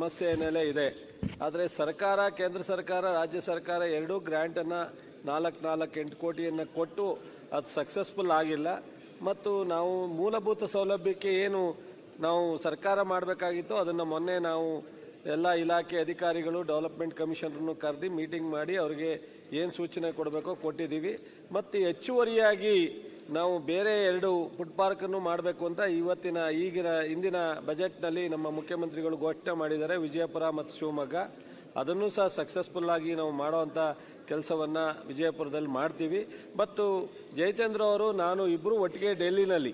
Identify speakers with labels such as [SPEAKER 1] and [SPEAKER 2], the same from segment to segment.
[SPEAKER 1] ಸಮಸ್ಯೆ ಏನೆಲ್ಲ ಇದೆ. ಆದರೆ ಸರ್ಕಾರ, ಕೇಂದ್ರ ಸರ್ಕಾರ, ರಾಜ್ಯ ಸರ್ಕಾರ ಎರಡೂ ಗ್ರ್ಯಾಂಟನ್ನು ನಾಲ್ಕು ನಾಲ್ಕು ಎಂಟು ಕೋಟಿಯನ್ನು ಕೊಟ್ಟು ಅದು ಸಕ್ಸಸ್ಫುಲ್ ಆಗಿಲ್ಲ. ಮತ್ತು ನಾವು ಮೂಲಭೂತ ಸೌಲಭ್ಯಕ್ಕೆ ಏನು ನಾವು ಸರ್ಕಾರ ಮಾಡಬೇಕಾಗಿತ್ತು ಅದನ್ನು ಮೊನ್ನೆ ನಾವು ಎಲ್ಲ ಇಲಾಖೆ ಅಧಿಕಾರಿಗಳು ಡೆವಲಪ್ಮೆಂಟ್ ಕಮಿಷನರ್ನು ಕರೆದು ಮೀಟಿಂಗ್ ಮಾಡಿ ಅವರಿಗೆ ಏನು ಸೂಚನೆ ಕೊಡಬೇಕೋ ಕೊಟ್ಟಿದ್ದೀವಿ. ಮತ್ತು ಹೆಚ್ಚುವರಿಯಾಗಿ ನಾವು ಬೇರೆ ಎರಡು ಫುಡ್ ಪಾರ್ಕನ್ನು ಮಾಡಬೇಕು ಅಂತ ಇವತ್ತಿನ ಈಗಿನ, ಇಂದಿನ ಬಜೆಟ್ನಲ್ಲಿ ನಮ್ಮ ಮುಖ್ಯಮಂತ್ರಿಗಳು ಘೋಷಣೆ ಮಾಡಿದ್ದಾರೆ, ವಿಜಯಪುರ ಮತ್ತು ಶಿವಮೊಗ್ಗ. ಅದನ್ನು ಸಹ ಸಕ್ಸಸ್ಫುಲ್ ಆಗಿ ನಾವು ಮಾಡೋವಂಥ ಕೆಲಸವನ್ನು ವಿಜಯಪುರದಲ್ಲಿ ಮಾಡ್ತೀವಿ. ಮತ್ತು ಜಯಚಂದ್ರ ಅವರು, ನಾನು ಇಬ್ಬರು ಒಟ್ಟಿಗೆ ಡೆಲ್ಲಿನಲ್ಲಿ.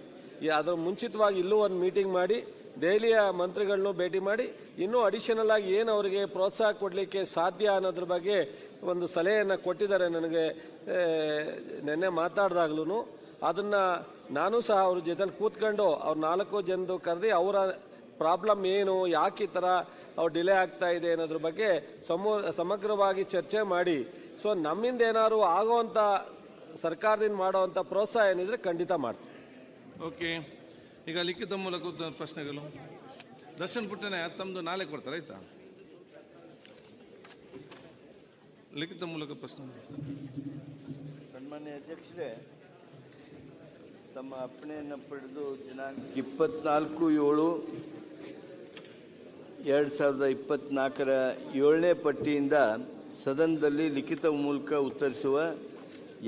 [SPEAKER 1] ಅದರ ಮುಂಚಿತವಾಗಿ ಇಲ್ಲೂ ಒಂದು ಮೀಟಿಂಗ್ ಮಾಡಿ, ದೆಹಲಿಯ ಮಂತ್ರಿಗಳನ್ನು ಭೇಟಿ ಮಾಡಿ, ಇನ್ನೂ ಅಡಿಷನಲ್ ಆಗಿ ಏನು ಅವರಿಗೆ ಪ್ರೋತ್ಸಾಹ ಕೊಡಲಿಕ್ಕೆ ಸಾಧ್ಯ ಅನ್ನೋದ್ರ ಬಗ್ಗೆ ಒಂದು ಸಲಹೆಯನ್ನು ಕೊಟ್ಟಿದ್ದಾರೆ ನನಗೆ ನೆನ್ನೆ ಮಾತಾಡಿದಾಗ್ಲೂ ಅದನ್ನು ನಾನು ಸಹ ಅವ್ರ ಜೊತೆ ಕೂತ್ಕೊಂಡು ಅವ್ರ ನಾಲ್ಕು ಜನದು ಕರೆದು ಅವರ ಪ್ರಾಬ್ಲಮ್ ಏನು ಯಾಕೆ ಈ ಥರ ಅವ್ರು ಡಿಲೇ ಆಗ್ತಾ ಇದೆ ಅನ್ನೋದ್ರ ಬಗ್ಗೆ ಸಮೂ ಸಮಗ್ರವಾಗಿ ಚರ್ಚೆ ಮಾಡಿ. ಸೊ ನಮ್ಮಿಂದ ಏನಾದ್ರು ಆಗೋವಂಥ ಸರ್ಕಾರದಿಂದ ಮಾಡೋವಂಥ ಪ್ರೋತ್ಸಾಹ ಏನಿದ್ರೆ ಖಂಡಿತ ಮಾಡ್ತೀವಿ.
[SPEAKER 2] ಓಕೆ. ಈಗ ಲಿಖಿತ ಮೂಲಕ ಉತ್ತರ ಪ್ರಶ್ನೆಗಳು. ದರ್ಶನ್ ಪುಟ್ಟನೆ ತಮ್ಮದು ನಾಳೆ ಕೊಡ್ತಾರೆ ಆಯ್ತಾ? ಲಿಖಿತ ಮೂಲಕ ಪ್ರಶ್ನೆ.
[SPEAKER 3] ಸನ್ಮಾನ್ಯ ಅಧ್ಯಕ್ಷರೇ ತಮ್ಮ ಅಪ್ಪಣೆಯನ್ನು ಪಡೆದು ದಿನಾಂಕ ಇಪ್ಪತ್ನಾಲ್ಕು ಏಳು ಎರಡು ಸಾವಿರದ ಇಪ್ಪತ್ನಾಲ್ಕರ ಏಳನೇ ಪಟ್ಟಿಯಿಂದ ಸದನದಲ್ಲಿ ಲಿಖಿತ ಮೂಲಕ ಉತ್ತರಿಸುವ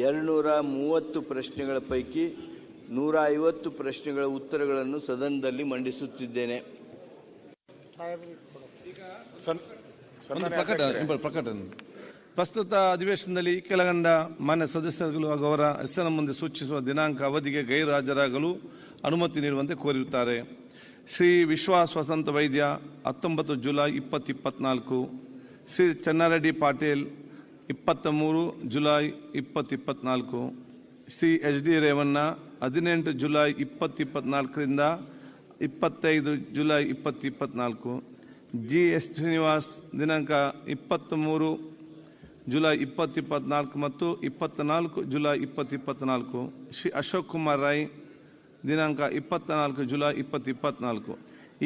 [SPEAKER 3] ಎರಡುನೂರ ಮೂವತ್ತು ಪ್ರಶ್ನೆಗಳ ಪೈಕಿ ನೂರ ಐವತ್ತು ಪ್ರಶ್ನೆಗಳ ಉತ್ತರಗಳನ್ನು ಸದನದಲ್ಲಿ ಮಂಡಿಸುತ್ತಿದ್ದೇನೆ.
[SPEAKER 2] ಪ್ರಕಟ. ಪ್ರಸ್ತುತ ಅಧಿವೇಶನದಲ್ಲಿ ಈ ಕೆಳಗಂಡ ಮಾನ್ಯ ಸದಸ್ಯರುಗಳು ಹಾಗೂ ಅವರ ಹೆಸರಿನ ಮುಂದೆ ಸೂಚಿಸುವ ದಿನಾಂಕ ಅವಧಿಗೆ ಗೈರುಹಾಜರಾಗಲು ಅನುಮತಿ ನೀಡುವಂತೆ ಕೋರಿರುತ್ತಾರೆ. ಶ್ರೀ ವಿಶ್ವಾಸ್ ವಸಂತ ವೈದ್ಯ, ಹತ್ತೊಂಬತ್ತು ಜುಲೈ ಇಪ್ಪತ್ತು ಇಪ್ಪತ್ನಾಲ್ಕು ಶ್ರೀ ಚನ್ನಾರೆಡ್ಡಿ ಪಾಟೀಲ್ ಇಪ್ಪತ್ತ ಮೂರು ಜುಲೈ ಇಪ್ಪತ್ತು ಇಪ್ಪತ್ನಾಲ್ಕು ಶ್ರೀ ಎಚ್ ಡಿ ರೇವಣ್ಣ, ಹದಿನೆಂಟು ಜುಲೈ ಇಪ್ಪತ್ತು ಇಪ್ಪತ್ನಾಲ್ಕರಿಂದ ಇಪ್ಪತ್ತೈದು ಜುಲೈ ಇಪ್ಪತ್ತು ಇಪ್ಪತ್ನಾಲ್ಕು ಜಿ ಎಸ್ ಶ್ರೀನಿವಾಸ್, ದಿನಾಂಕ ಇಪ್ಪತ್ತ್ ಮೂರು ಜುಲೈ ಇಪ್ಪತ್ತು ಇಪ್ಪತ್ನಾಲ್ಕು ಮತ್ತು ಇಪ್ಪತ್ತ ನಾಲ್ಕು ಜುಲೈ ಇಪ್ಪತ್ತು ಇಪ್ಪತ್ನಾಲ್ಕು ಶ್ರೀ ಅಶೋಕ್ ಕುಮಾರ್ ರಾಯ್ ದಿನಾಂಕ ಇಪ್ಪತ್ತ ನಾಲ್ಕು ಜುಲೈ ಇಪ್ಪತ್ತು ಇಪ್ಪತ್ನಾಲ್ಕು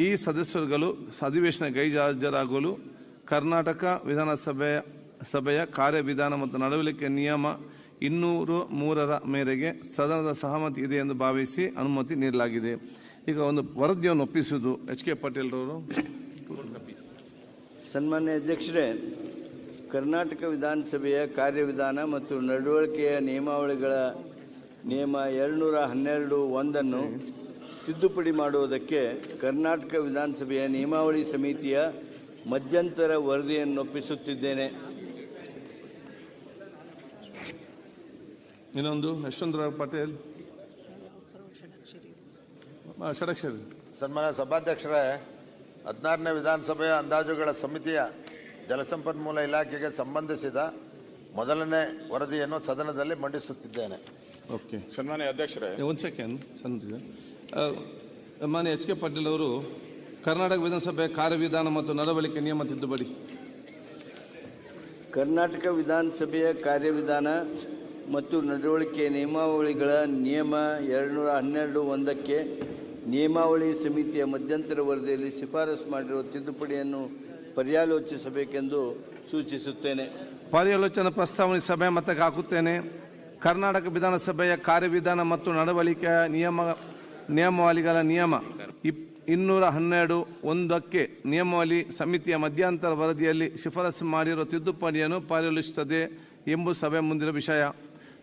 [SPEAKER 2] ಈ ಸದಸ್ಯರುಗಳು ಅಧಿವೇಶನ ಗೈರಾಜರಾಗಲು ಕರ್ನಾಟಕ ವಿಧಾನಸಭೆಯ ಸಭೆಯ ಕಾರ್ಯವಿಧಾನ ಮತ್ತು ನಡವಳಿಕೆ ನಿಯಮ ಇನ್ನೂರು ಮೂರರ ಮೇರೆಗೆ ಸದನದ ಸಹಮತಿ ಇದೆ ಎಂದು ಭಾವಿಸಿ ಅನುಮತಿ ನೀಡಲಾಗಿದೆ. ಈಗ ಒಂದು ವರದಿಯನ್ನು ಒಪ್ಪಿಸುವುದು ಎಚ್ ಕೆ ಪಾಟೀಲ್ರವರು.
[SPEAKER 3] ಸನ್ಮಾನ್ಯ ಅಧ್ಯಕ್ಷರೇ ಕರ್ನಾಟಕ ವಿಧಾನಸಭೆಯ ಕಾರ್ಯವಿಧಾನ ಮತ್ತು ನಡವಳಿಕೆಯ ನಿಯಮಾವಳಿಗಳ ನಿಯಮ ಎರಡುನೂರ ಹನ್ನೆರಡು ಒಂದನ್ನು ತಿದ್ದುಪಡಿ ಮಾಡುವುದಕ್ಕೆ ಕರ್ನಾಟಕ ವಿಧಾನಸಭೆಯ ನಿಯಮಾವಳಿ ಸಮಿತಿಯ ಮಧ್ಯಂತರ ವರದಿಯನ್ನು ಒಪ್ಪಿಸುತ್ತಿದ್ದೇನೆ
[SPEAKER 2] ಇನ್ನೊಂದು ಯಶವಂತರಾವ್ ಪಟೇಲ್. ಷಡಕ್ಷರಿ.
[SPEAKER 4] ಸನ್ಮಾನ್ಯ ಸಭಾಧ್ಯಕ್ಷರೇ ಹದಿನಾರನೇ ವಿಧಾನಸಭೆಯ ಅಂದಾಜುಗಳ ಸಮಿತಿಯ ಜಲಸಂಪನ್ಮೂಲ ಇಲಾಖೆಗೆ ಸಂಬಂಧಿಸಿದ ಮೊದಲನೇ ವರದಿಯನ್ನು ಸದನದಲ್ಲಿ ಮಂಡಿಸುತ್ತಿದ್ದೇನೆ.
[SPEAKER 2] ಓಕೆ.
[SPEAKER 5] ಸನ್ಮಾನ್ಯ ಅಧ್ಯಕ್ಷರೇ.
[SPEAKER 2] ಒಂದು ಸೆಕೆಂಡ್ ಸನ್ಮಾನ್ಯ. ಮಾನ್ಯ ಎಚ್ ಕೆ ಪಾಟೀಲ್ ಅವರು ಕರ್ನಾಟಕ ವಿಧಾನಸಭೆ ಕಾರ್ಯವಿಧಾನ ಮತ್ತು ನಡವಳಿಕೆ ನಿಯಮ ತಿದ್ದುಪಡಿ.
[SPEAKER 3] ಕರ್ನಾಟಕ ವಿಧಾನಸಭೆಯ ಕಾರ್ಯವಿಧಾನ ಮತ್ತು ನಡವಳಿಕೆ ನಿಯಮಾವಳಿಗಳ ನಿಯಮ ಎರಡುನೂರ ಹನ್ನೆರಡು ಒಂದಕ್ಕೆ ನಿಯಮಾವಳಿ ಸಮಿತಿಯ ಮಧ್ಯಂತರ ವರದಿಯಲ್ಲಿ ಶಿಫಾರಸು ಮಾಡಿರುವ ತಿದ್ದುಪಡಿಯನ್ನು ಪರ್ಯಾಲೋಚಿಸಬೇಕೆಂದು ಸೂಚಿಸುತ್ತೇನೆ.
[SPEAKER 2] ಪರ್ಯಾಲೋಚನಾ ಪ್ರಸ್ತಾವನೆ ಸಭೆ ಮತಕ್ಕೆ ಹಾಕುತ್ತೇನೆ ಕರ್ನಾಟಕ ವಿಧಾನಸಭೆಯ ಕಾರ್ಯವಿಧಾನ ಮತ್ತು ನಡವಳಿಕೆ ನಿಯಮ, ನಿಯಮಾವಳಿಗಳ ನಿಯಮ ಇನ್ನೂರ ಹನ್ನೆರಡು ಒಂದಕ್ಕೆ ನಿಯಮಾವಳಿ ಸಮಿತಿಯ ಮಧ್ಯಂತರ ವರದಿಯಲ್ಲಿ ಶಿಫಾರಸು ಮಾಡಿರುವ ತಿದ್ದುಪಡಿಯನ್ನು ಪರಿಶೀಲಿಸುತ್ತದೆ ಎಂಬುದು ಸಭೆ ಮುಂದಿನ ವಿಷಯ.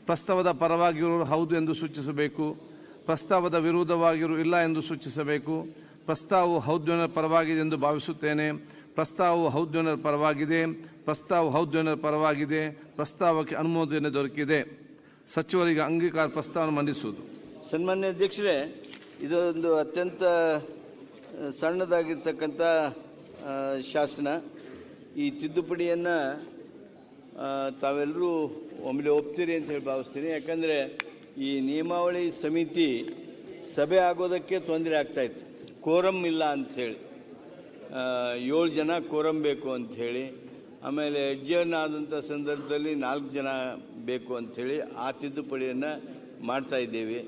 [SPEAKER 2] ಪ್ರಸ್ತಾವದ ಪರವಾಗಿರು ಹೌದು ಎಂದು ಸೂಚಿಸಬೇಕು. ಪ್ರಸ್ತಾವದ ವಿರೋಧವಾಗಿರು ಇಲ್ಲ ಎಂದು ಸೂಚಿಸಬೇಕು. ಪ್ರಸ್ತಾವವು ಹೌದು ಪರವಾಗಿದೆ ಎಂದು ಭಾವಿಸುತ್ತೇನೆ. ಪ್ರಸ್ತಾವವು ಹೌದ್ಯನರ ಪರವಾಗಿದೆ ಪ್ರಸ್ತಾವ ಹೌದ್ಯನರ ಪರವಾಗಿದೆ, ಪ್ರಸ್ತಾವಕ್ಕೆ ಅನುಮೋದನೆ ದೊರಕಿದೆ. ಸಚಿವರಿಗೆ ಅಂಗೀಕಾರ ಪ್ರಸ್ತಾವ ಮಂಡಿಸುವುದು.
[SPEAKER 3] ಸನ್ಮಾನ್ಯ ಅಧ್ಯಕ್ಷರೇ, ಇದೊಂದು ಅತ್ಯಂತ ಸಣ್ಣದಾಗಿರ್ತಕ್ಕಂಥ ಶಾಸನ. ಈ ತಿದ್ದುಪಡಿಯನ್ನು ತಾವೆಲ್ಲರೂ ಒಮ್ಮೆಲೆ ಒಪ್ತೀರಿ ಅಂತ ಹೇಳಿ ಭಾವಿಸ್ತೀನಿ. ಯಾಕಂದರೆ ಈ ನಿಯಮಾವಳಿ ಸಮಿತಿ ಸಭೆ ಆಗೋದಕ್ಕೆ ತೊಂದರೆ ಆಗ್ತಾಯಿತ್ತು ಕೋರಂ ಇಲ್ಲ ಅಂಥೇಳಿ ಏಳು ಜನ ಕೋರಂ ಬೇಕು ಅಂಥೇಳಿ ಆಮೇಲೆ ಅಡ್ಜರ್ನ್ ಆದಂಥ ಸಂದರ್ಭದಲ್ಲಿ ನಾಲ್ಕು ಜನ ಬೇಕು ಅಂಥೇಳಿ ಆ ತಿದ್ದುಪಡಿಯನ್ನು ಮಾಡ್ತಾ ಇದ್ದೇವೆ.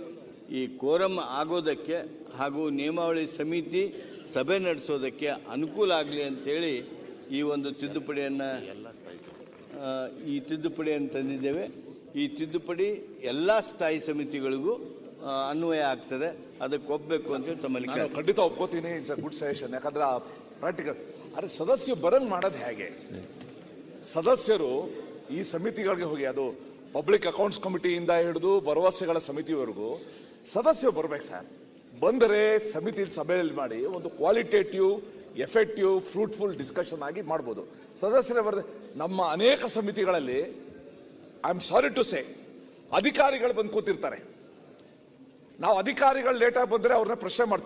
[SPEAKER 3] ಈ ಕೋರಂ ಆಗೋದಕ್ಕೆ ಹಾಗೂ ನಿಯಮಾವಳಿ ಸಮಿತಿ ಸಭೆ ನಡೆಸೋದಕ್ಕೆ ಅನುಕೂಲ ಆಗಲಿ ಅಂಥೇಳಿ ಈ ಒಂದು ತಿದ್ದುಪಡಿಯನ್ನು ಎಲ್ಲ ಈ ತಿದ್ದುಪಡಿಯನ್ನು ತಂದಿದ್ದೇವೆ. ಈ ತಿದ್ದುಪಡಿ ಎಲ್ಲ ಸ್ಥಾಯಿ ಸಮಿತಿಗಳಿಗೂ ಅನ್ವಯ ಆಗ್ತದೆ. ಅದಕ್ಕೆ ಒಪ್ಪಬೇಕು ಅಂತೇಳಿ ತಮ್ಮಲ್ಲಿ.
[SPEAKER 5] ಖಂಡಿತ ಒಪ್ಕೋತೀನಿ ಇಟ್ಸ್ ಅ ಗುಡ್ ಸಜೆಷನ್. ಯಾಕಂದ್ರೆ ಪ್ರಾಕ್ಟಿಕಲ್ ಅರೆ ಸದಸ್ಯರು ಬರಂಗ್ ಮಾಡೋದು ಹೇಗೆ? ಸದಸ್ಯರು ಈ ಸಮಿತಿಗಳಿಗೆ ಹೋಗಿ, ಅದು ಪಬ್ಲಿಕ್ ಅಕೌಂಟ್ಸ್ ಕಮಿಟಿಯಿಂದ ಹಿಡಿದು ಭರವಸೆಗಳ ಸಮಿತಿವರೆಗೂ ಸದಸ್ಯರು ಬರ್ಬೇಕು ಸರ್. ಬಂದರೆ ಸಮಿತಿ ಸಭೆಯಲ್ಲಿ ಮಾಡಿ ಒಂದು ಕ್ವಾಲಿಟೇಟಿವ್ ಎಫೆಕ್ಟಿವ್ ಫ್ರೂಟ್ಫುಲ್ ಡಿಸ್ಕಷನ್ ಆಗಿ ಮಾಡ್ಬೋದು. ಸದಸ್ಯರೇ ನಮ್ಮ ಅನೇಕ ಸಮಿತಿಗಳಲ್ಲಿ I am sorry to say ಅಧಿಕಾರಿಗಳು ಬಂದು ಕೂತಿರ್ತಾರೆ. ನಾವು ಅಧಿಕಾರಿಗಳು ಲೇಟಾಗಿ ಬಂದರೆ ಅವ್ರನ್ನ ಪ್ರಶ್ನೆ ಮಾಡ್ತೀವಿ.